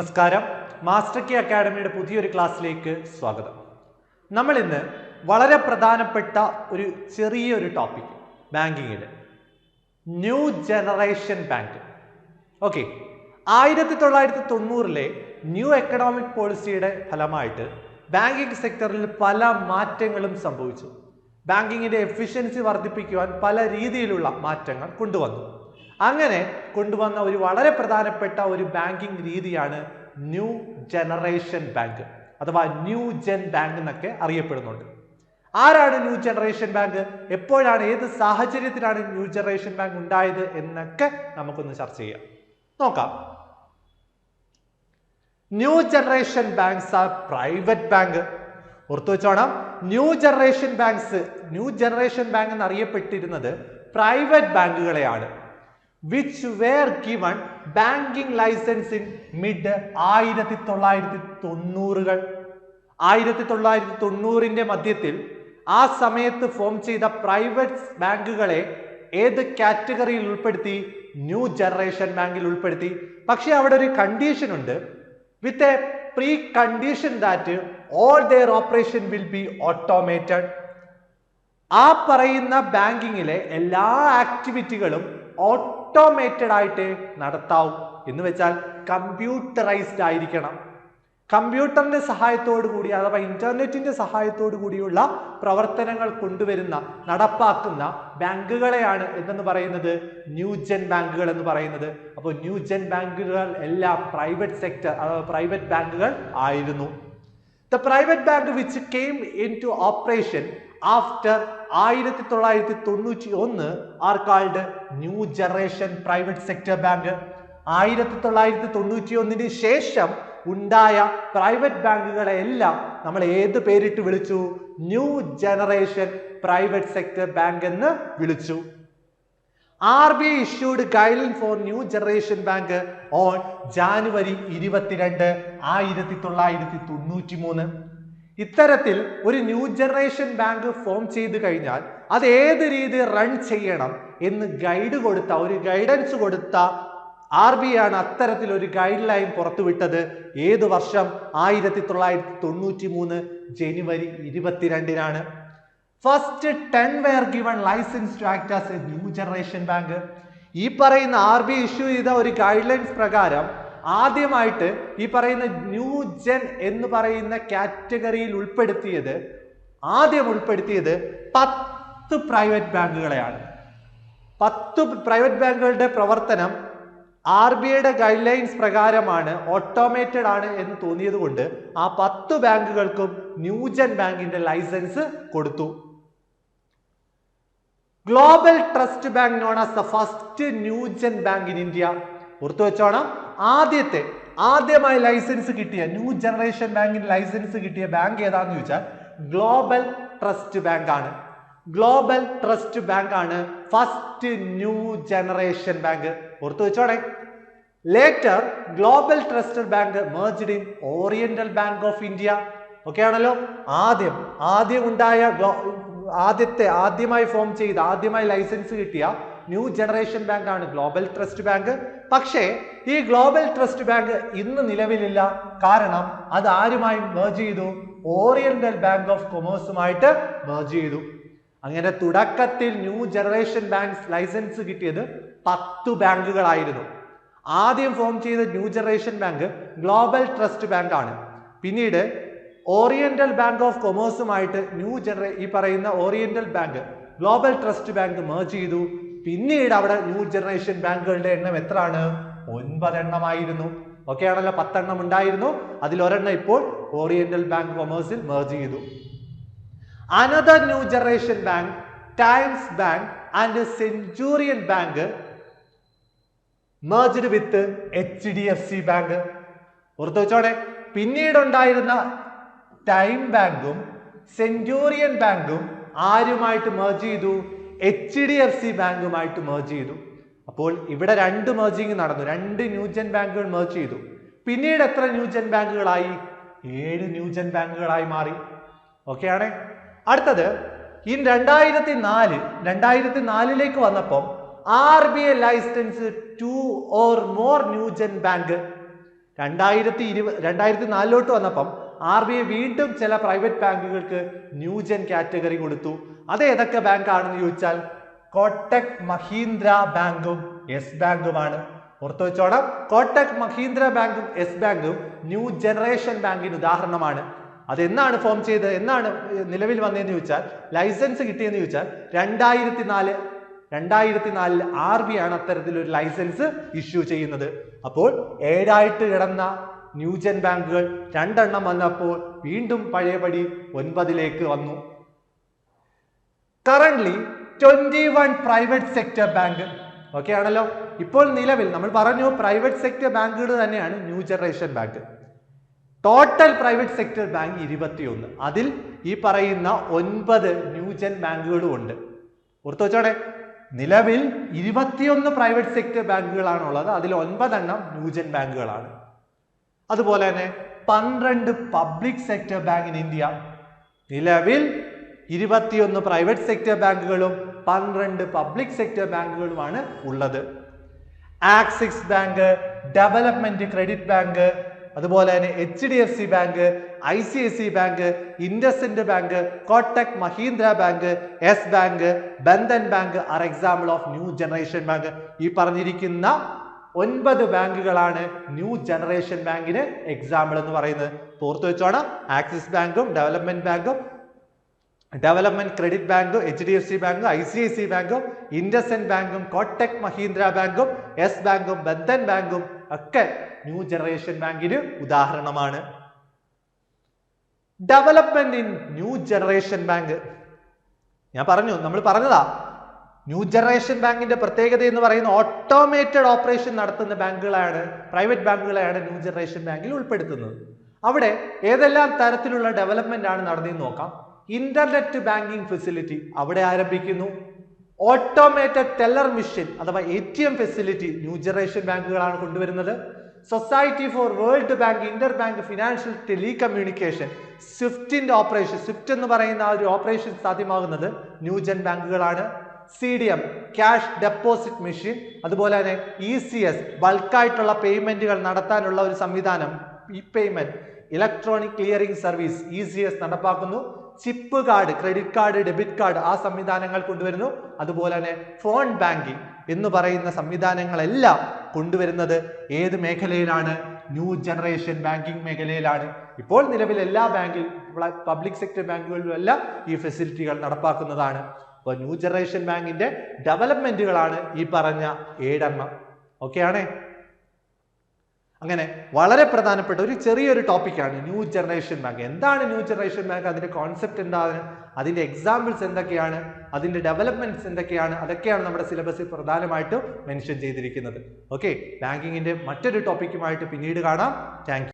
നമസ്കാരം. Master K അക്കാഡമിയുടെ പുതിയൊരു ക്ലാസ്സിലേക്ക് സ്വാഗതം. നമ്മൾ ഇന്ന് വളരെ പ്രധാനപ്പെട്ട ഒരു ചെറിയൊരു ടോപ്പിക് ബാങ്കിങ്ങിൽ ന്യൂ ജനറേഷൻ ബാങ്ക് ഓക്കെ ആയിരത്തി തൊള്ളായിരത്തി തൊണ്ണൂറിലെ ന്യൂ എക്കണോമിക് പോളിസിയുടെ ഫലമായിട്ട് ബാങ്കിങ് സെക്ടറിൽ പല മാറ്റങ്ങളും സംഭവിച്ചു. ബാങ്കിങ്ങിന്റെ എഫിഷ്യൻസി വർദ്ധിപ്പിക്കുവാൻ പല രീതിയിലുള്ള മാറ്റങ്ങൾ കൊണ്ടുവന്നു. അങ്ങനെ കൊണ്ടുവന്ന ഒരു വളരെ പ്രധാനപ്പെട്ട ഒരു ബാങ്കിങ് രീതിയാണ് ന്യൂ ജനറേഷൻ ബാങ്ക് അഥവാ ന്യൂ ജെൻ ബാങ്ക് എന്നൊക്കെ അറിയപ്പെടുന്നുണ്ട്. ആരാണ് ന്യൂ ജനറേഷൻ ബാങ്ക്? എപ്പോഴാണ് ഏത് സാഹചര്യത്തിലാണ് ന്യൂ ജനറേഷൻ ബാങ്ക് ഉണ്ടായത് എന്നൊക്കെ നമുക്കൊന്ന് ചർച്ച ചെയ്യാം. നോക്കാം. New generation banks are private bank. ഓർത്തു വെച്ചോണം new generation banks new generation bank എന്നറിയപ്പെട്ടിരുന്നത് private ബാങ്കുകളെയാണ്. Which were given banking licence in mid ആയിരത്തി തൊള്ളായിരത്തി തൊണ്ണൂറുകൾ ആയിരത്തി തൊള്ളായിരത്തി തൊണ്ണൂറിന്റെ മധ്യത്തിൽ ആ സമയത്ത് ഫോം ചെയ്ത പ്രൈവറ്റ് ബാങ്കുകളെ ഏത് കാറ്റഗറിയിൽ ഉൾപ്പെടുത്തി? ന്യൂ ജനറേഷൻ ബാങ്കിൽ ഉൾപ്പെടുത്തി. പക്ഷേ അവിടെ ഒരു കണ്ടീഷൻ ഉണ്ട്. With a pre condition that all their operation will be automated ആ പറയുന്ന ബാങ്കിങ്ങിലെ എല്ലാ ആക്ടിവിറ്റികളും ഓട്ടോമേറ്റഡ് ആയിട്ട് നടത്താവും. എന്ന് വെച്ചാൽ കമ്പ്യൂട്ടറൈസ്ഡ് ആയിരിക്കണം. കമ്പ്യൂട്ടറിന്റെ സഹായത്തോടു കൂടി അഥവാ ഇന്റർനെറ്റിന്റെ സഹായത്തോടു കൂടിയുള്ള പ്രവർത്തനങ്ങൾ കൊണ്ടുവരുന്ന നടപ്പാക്കുന്ന ബാങ്കുകളെയാണ് എന്തെന്ന് പറയുന്നത്? ന്യൂജൻ ബാങ്കുകൾ എന്ന് പറയുന്നത്. അപ്പോൾ ന്യൂജൻ ബാങ്കുകൾ എല്ലാം പ്രൈവറ്റ് സെക്ടർ അഥവാ പ്രൈവറ്റ് ബാങ്കുകൾ ആയിരുന്നു. The private bank which came into operation after ആയിരത്തി തൊള്ളായിരത്തി തൊണ്ണൂറ്റി ഒന്ന് are called new generation private sector bank ആയിരത്തി തൊള്ളായിരത്തി തൊണ്ണൂറ്റി ഒന്നിന് ശേഷം ഉണ്ടായ പ്രൈവറ്റ് ബാങ്കുകളെ എല്ലാം നമ്മൾ ഏത് പേരിട്ട് വിളിച്ചു? New generation private sector bank എന്ന് വിളിച്ചു. R B I issued guideline for new generation bank on January ഇരുപത്തിരണ്ട് ആയിരത്തി തൊള്ളായിരത്തി തൊണ്ണൂറ്റി മൂന്ന് ഇത്തരത്തിൽ ഒരു ന്യൂ ജനറേഷൻ ബാങ്ക് ഫോം ചെയ്ത് കഴിഞ്ഞാൽ അത് ഏത് രീതിയിൽ റൺ ചെയ്യണം എന്ന് ഗൈഡ് കൊടുത്ത ഒരു ഗൈഡൻസ് കൊടുത്ത ആർ ബി ആണ് അത്തരത്തിൽ ഒരു ഗൈഡ് ലൈൻ പുറത്തുവിട്ടത്. ഏത് വർഷം? ആയിരത്തി തൊള്ളായിരത്തി തൊണ്ണൂറ്റി മൂന്ന് ജനുവരി ഇരുപത്തിരണ്ടിനാണ്. First ten were given licence to act as a new generation bank ഈ പറയുന്ന ആർ ബി ഇഷ്യൂ ചെയ്ത ഒരു ഗൈഡ് ലൈൻസ് പ്രകാരം ആദ്യമായിട്ട് ഈ പറയുന്ന ന്യൂ ജെൻ എന്ന് പറയുന്ന കാറ്റഗറിയിൽ ഉൾപ്പെടുത്തിയത് ആദ്യം ഉൾപ്പെടുത്തിയത് പത്ത് പ്രൈവറ്റ് ബാങ്കുകളെയാണ്. പത്ത് പ്രൈവറ്റ് ബാങ്കുകളുടെ പ്രവർത്തനം ആർ ബി ഐയുടെ ഗൈഡ് ലൈൻസ് പ്രകാരമാണ് ഓട്ടോമേറ്റഡ് ആണ് എന്ന് തോന്നിയത് കൊണ്ട് ആ പത്ത് ബാങ്കുകൾക്കും ന്യൂജൻ ബാങ്കിന്റെ ലൈസൻസ് കൊടുത്തു. Global Trust Bank known as the first new gen bank in India. ഓർത്തു വെച്ചോണം ആദ്യത്തെ ആദ്യമായി ലൈസൻസ് കിട്ടിയ ന്യൂ ജനറേഷൻ ബാങ്കിന് ലൈസൻസ് കിട്ടിയ ബാങ്ക് ഏതാന്ന് ചോദിച്ചാൽ ഗ്ലോബൽ ട്രസ്റ്റ് ബാങ്ക് ആണ് ഗ്ലോബൽ ട്രസ്റ്റ് ബാങ്ക് ആണ് ഫസ്റ്റ് ന്യൂ ജനറേഷൻ ബാങ്ക്. ഓർത്തു വെച്ചോടെ. Later Global Trust Bank merged in Oriental Bank of India okay ആണല്ലോ? ആദ്യം ആദ്യം ഉണ്ടായ ആദ്യത്തെ ആദ്യമായി ഫോം ചെയ്ത് ആദ്യമായി ലൈസൻസ് കിട്ടിയ ന്യൂ ജനറേഷൻ ബാങ്ക് ആണ് ഗ്ലോബൽ ട്രസ്റ്റ് ബാങ്ക്. പക്ഷേ ഈ ഗ്ലോബൽ ട്രസ്റ്റ് ബാങ്ക് ഇന്ന് നിലവിലില്ല. കാരണം അത് ആരുമായി മേർജ് ചെയ്തു. ഓറിയന്റൽ ബാങ്ക് ഓഫ് കൊമേഴ്സുമായിട്ട് മേർജ് ചെയ്തു. അങ്ങനെ തുടക്കത്തിൽ ന്യൂ ജനറേഷൻ ബാങ്ക് ലൈസൻസ് കിട്ടിയത് പത്ത് ബാങ്കുകളായിരുന്നു. ആദ്യം ഫോം ചെയ്ത new generation bank Global Trust Bank ആണ് പിന്നീട് ഓറിയന്റൽ ബാങ്ക് ഓഫ് കൊമേഴ്സുമായിട്ട് ന്യൂ ജനറേ ഈ പറയുന്ന Oriental Bank Global Trust Bank merge ചെയ്തു. പിന്നീട് അവിടെ ന്യൂ ജനറേഷൻ ബാങ്കുകളുടെ എണ്ണം എത്രയാണ്? ഒൻപതെണ്ണമായിരുന്നു. ഓക്കെ ആണല്ലോ? പത്തെണ്ണം ഉണ്ടായിരുന്നു. അതിൽ ഒരെണ്ണം ഇപ്പോൾ ഓറിയന്റൽ ബാങ്ക് കൊമേഴ്സിൽ മെർജ് ചെയ്തു. Another new generation bank Times Bank and Centurion Bank merged with H D F C Bank ഓർത്തു വെച്ചോടെ പിന്നീടുണ്ടായിരുന്ന ടൈം ബാങ്കും സെഞ്ചൂറിയൻ ബാങ്കും ആരുമായിട്ട് മെർജ് ചെയ്തു? എച്ച് ഡി എഫ് സി ബാങ്കുമായിട്ട് മേർജ് ചെയ്തു. അപ്പോൾ ഇവിടെ രണ്ട് മേർജിങ് നടന്നു. രണ്ട് ന്യൂജൻ ബാങ്കുകൾ മേർജ് ചെയ്തു. പിന്നീട് എത്ര ന്യൂജൻ ബാങ്കുകളായി? ഏഴ് ന്യൂജൻ ബാങ്കുകളായി മാറി. ഓക്കെ ആണേ? അടുത്തത് ഈ രണ്ടായിരത്തി നാല് രണ്ടായിരത്തി നാലിലേക്ക് വന്നപ്പം R B I licence two or more new gen bank. രണ്ടായിരത്തി ഇരുപത് രണ്ടായിരത്തി നാലിലോട്ട് വന്നപ്പം ആർ ബി ഐ വീണ്ടും ചില പ്രൈവറ്റ് ബാങ്കുകൾക്ക് ന്യൂജൻ കാറ്റഗറി കൊടുത്തു. അത് ഏതൊക്കെ ബാങ്ക് ആണെന്ന് ചോദിച്ചാൽ കോട്ടക് മഹീന്ദ്ര ബാങ്കും യെസ് ബാങ്കുമാണ്. ഓർത്തു വെച്ചോണം. കോട്ടക് മഹീന്ദ്ര ബാങ്കും യെസ് ബാങ്കും ന്യൂ ജനറേഷൻ ബാങ്കിന് ഉദാഹരണമാണ്. അത് എന്നാണ് ഫോം ചെയ്തത് എന്നാണ് നിലവിൽ വന്നതെന്ന് ചോദിച്ചാൽ ലൈസൻസ് കിട്ടിയെന്ന് ചോദിച്ചാൽ രണ്ടായിരത്തി നാല് രണ്ടായിരത്തി നാലിൽ ആർ ബി ആണ് അത്തരത്തിലൊരു ലൈസൻസ് ഇഷ്യൂ ചെയ്യുന്നത്. അപ്പോൾ ഏഴായിട്ട് കിടന്ന ന്യൂജൻ ബാങ്കുകൾ രണ്ടെണ്ണം വന്നപ്പോൾ വീണ്ടും പഴയപടി ഒൻപതിലേക്ക് വന്നു. Current twenty one private sector bank okay ആണല്ലോ? ഇപ്പോൾ നിലവിൽ നമ്മൾ പറഞ്ഞു പ്രൈവറ്റ് സെക്ടർ ബാങ്കുകൾ തന്നെയാണ് new generation bank total private sector bank ഇരുപത്തിയൊന്ന്. അതിൽ ഈ പറയുന്ന ഒൻപത് ന്യൂജൻ ബാങ്കുകളും ഉണ്ട്. ഓർത്തു വെച്ചോടെ. നിലവിൽ ഇരുപത്തിയൊന്ന് പ്രൈവറ്റ് സെക്ടർ ബാങ്കുകളാണ് ഉള്ളത് അതിൽ ഒൻപതെണ്ണം ന്യൂജൻ ബാങ്കുകളാണ് അതുപോലെ തന്നെ പന്ത്രണ്ട് public sector bank in India നിലവിൽ ഇരുപത്തിയൊന്ന് പ്രൈവറ്റ് സെക്ടർ ബാങ്കുകളും പന്ത്രണ്ട് പബ്ലിക് സെക്ടർ ബാങ്കുകളുമാണ് ഉള്ളത്. Axis bank development credit bank അതുപോലെ തന്നെ H D F C bank I C I C bank IndusInd bank Kotak Mahindra bank Yes bank Bandhan bank are example of new generation bank ഈ പറഞ്ഞിരിക്കുന്ന ഒൻപത് ബാങ്കുകളാണ് new generation ബാങ്കിന് example എന്ന് പറയുന്നത്. ഓർത്തു വെച്ചോണം. ആക്സിസ് ബാങ്കും ഡെവലപ്മെന്റ് ബാങ്കും ഡെവലപ്മെന്റ് ക്രെഡിറ്റ് ബാങ്കും എച്ച് ഡി എഫ് സി ബാങ്കും ഐ ബാങ്കും ഇൻഡസൻ ബാങ്കും കോട്ടക് മഹീന്ദ്ര ബാങ്കും യെസ് ബാങ്കും ബന്ധൻ ബാങ്കും ഒക്കെ ന്യൂ ജനറേഷൻ ബാങ്കിന് ഉദാഹരണമാണ്. Development in new generation bank. ഞാൻ പറഞ്ഞു നമ്മൾ പറഞ്ഞതാ ന്യൂ ജനറേഷൻ ബാങ്കിന്റെ പ്രത്യേകത എന്ന് പറയുന്ന ഓട്ടോമേറ്റഡ് ഓപ്പറേഷൻ നടത്തുന്ന ബാങ്കുകളാണ് പ്രൈവറ്റ് ബാങ്കുകളെയാണ് ന്യൂ ജനറേഷൻ ബാങ്കിൽ ഉൾപ്പെടുത്തുന്നത്. അവിടെ ഏതെല്ലാം തരത്തിലുള്ള ഡെവലപ്മെന്റ് ആണ് നടന്നതെന്ന് നോക്കാം. ഇന്റർനെറ്റ് ബാങ്കിങ് ഫെസിലിറ്റി അവിടെ ആരംഭിക്കുന്നു. ഓട്ടോമേറ്റഡ് ടെല്ലർ മിഷൻ അഥവാ A T M facility new generation ബാങ്കുകളാണ് കൊണ്ടുവരുന്നത്. Society for world bank interbank financial telecommunication സ്വിഫ്റ്റിന്റെ operation Swift എന്ന് പറയുന്ന ആ ഒരു ഓപ്പറേഷൻ സാധ്യമാകുന്നത് new gen ബാങ്കുകളാണ്. C D M cash deposit machine അതുപോലെ തന്നെ ഇ സി എസ് ബൾക്കായിട്ടുള്ള പേയ്മെന്റുകൾ നടത്താനുള്ള ഒരു സംവിധാനം E payment electronic clearing service E C S നടപ്പാക്കുന്നു. Chip card credit card debit card ആ സംവിധാനങ്ങൾ കൊണ്ടുവരുന്നു. അതുപോലെ തന്നെ ഫോൺ ബാങ്കിങ് എന്ന് പറയുന്ന സംവിധാനങ്ങളെല്ലാം കൊണ്ടുവരുന്നത് ഏത് മേഖലയിലാണ്? ന്യൂ ജനറേഷൻ ബാങ്കിങ് മേഖലയിലാണ്. ഇപ്പോൾ നിലവിൽ എല്ലാ ബാങ്കിൽ പബ്ലിക് സെക്ടർ ബാങ്കുകളിലും എല്ലാം ഈ ഫെസിലിറ്റികൾ നടപ്പാക്കുന്നതാണ്. അപ്പോൾ ന്യൂ ജനറേഷൻ ബാങ്കിന്റെ ഡെവലപ്മെന്റുകളാണ് ഈ പറഞ്ഞ ഏഴെണ്ണം. ഓക്കെ ആണേ? അങ്ങനെ വളരെ പ്രധാനപ്പെട്ട ഒരു ചെറിയൊരു ടോപ്പിക്കാണ് ന്യൂ ജനറേഷൻ ബാങ്ക് എന്താണ് ന്യൂ ജനറേഷൻ ബാങ്ക് അതിന്റെ കോൺസെപ്റ്റ് എന്താണ്? അതിന്റെ എക്സാമ്പിൾസ് എന്തൊക്കെയാണ്? അതിന്റെ ഡെവലപ്മെന്റ്സ് എന്തൊക്കെയാണ്? അതൊക്കെയാണ് നമ്മുടെ സിലബസിൽ പ്രധാനമായിട്ടും മെൻഷൻ ചെയ്തിരിക്കുന്നത്. ഓക്കെ ബാങ്കിങ്ങിന്റെ മറ്റൊരു ടോപ്പിക്കുമായിട്ട് പിന്നീട് കാണാം. താങ്ക്